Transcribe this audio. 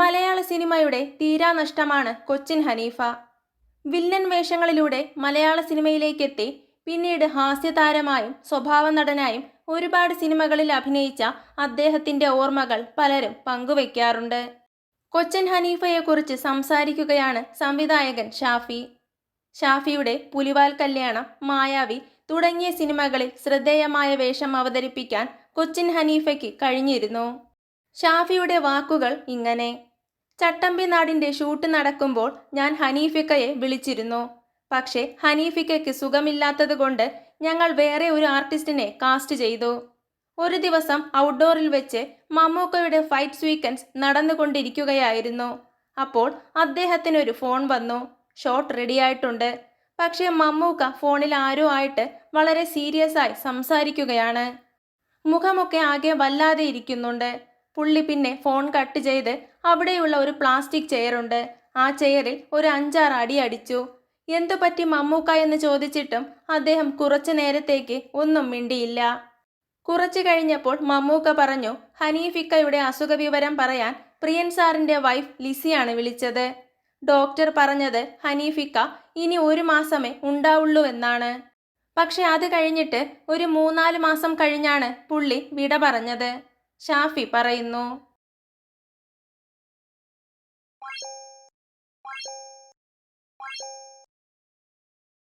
മലയാള സിനിമയുടെ തീരാനഷ്ടമാണ് കൊച്ചിൻ ഹനീഫ. വില്ലൻ വേഷങ്ങളിലൂടെ മലയാള സിനിമയിലേക്കെത്തി പിന്നീട് ഹാസ്യതാരമായും സ്വഭാവ നടനായും ഒരുപാട് സിനിമകളിൽ അഭിനയിച്ച അദ്ദേഹത്തിന്റെ ഓർമ്മകൾ പലരും പങ്കുവയ്ക്കാറുണ്ട് കൊച്ചിൻ ഹനീഫയെക്കുറിച്ച് സംസാരിക്കുകയാണ് സംവിധായകൻ ഷാഫി. ഷാഫിയുടെ പുലിവാൽ കല്യാണം മായാവി തുടങ്ങിയ സിനിമകളിൽ ശ്രദ്ധേയമായ വേഷം അവതരിപ്പിക്കാൻ കൊച്ചിൻ ഹനീഫയ്ക്ക് കഴിഞ്ഞിരുന്നു. ഷാഫിയുടെ വാക്കുകൾ ഇങ്ങനെ. ചട്ടമ്പി നാടിന്റെ ഷൂട്ട് നടക്കുമ്പോൾ ഞാൻ ഹനീഫിക്കയെ വിളിച്ചിരുന്നു. പക്ഷേ ഹനീഫിക്കയ്ക്ക് സുഖമില്ലാത്തതുകൊണ്ട് ഞങ്ങൾ വേറെ ഒരു ആർട്ടിസ്റ്റിനെ കാസ്റ്റ് ചെയ്തു. ഒരു ദിവസം ഔട്ട്ഡോറിൽ വെച്ച് മമ്മൂക്കയുടെ ഫൈറ്റ് സ്വീക്കൻസ് നടന്നുകൊണ്ടിരിക്കുകയായിരുന്നു. അപ്പോൾ അദ്ദേഹത്തിനൊരു ഫോൺ വന്നു. ഷോട്ട് റെഡിയായിട്ടുണ്ട്. പക്ഷേ മമ്മൂക്ക ഫോണിൽ ആരോ ആയിട്ട് വളരെ സീരിയസ് ആയി സംസാരിക്കുകയാണ്. മുഖമൊക്കെ ആകെ വല്ലാതെ ഇരിക്കുന്നുണ്ട്. പുള്ളി പിന്നെ ഫോൺ കട്ട് ചെയ്ത് അവിടെയുള്ള ഒരു പ്ലാസ്റ്റിക് ചെയറുണ്ട് ആ ചെയറിൽ ഒരു അഞ്ചാറ് അടി അടിച്ചു. എന്തു പറ്റി മമ്മൂക്ക? എന്ന് ചോദിച്ചിട്ടും അദ്ദേഹം കുറച്ചു നേരത്തേക്ക് ഒന്നും മിണ്ടിയില്ല. കുറച്ചു കഴിഞ്ഞപ്പോൾ മമ്മൂക്ക പറഞ്ഞു ഹനീഫിക്കയുടെ അസുഖവിവരം പറയാൻ പ്രിയൻ സാറിന്റെ വൈഫ് ലിസിയാണ് വിളിച്ചത്. ഡോക്ടർ പറഞ്ഞത് ഹനീഫിക്ക ഇനി ഒരു മാസമേ ഉണ്ടാവുള്ളൂ എന്നാണ്. പക്ഷെ അത് കഴിഞ്ഞിട്ട് ഒരു മൂന്നാൽ മാസം കഴിഞ്ഞാണ് പുള്ളി വിട പറഞ്ഞത്. ഷാഫി പറയുന്നു.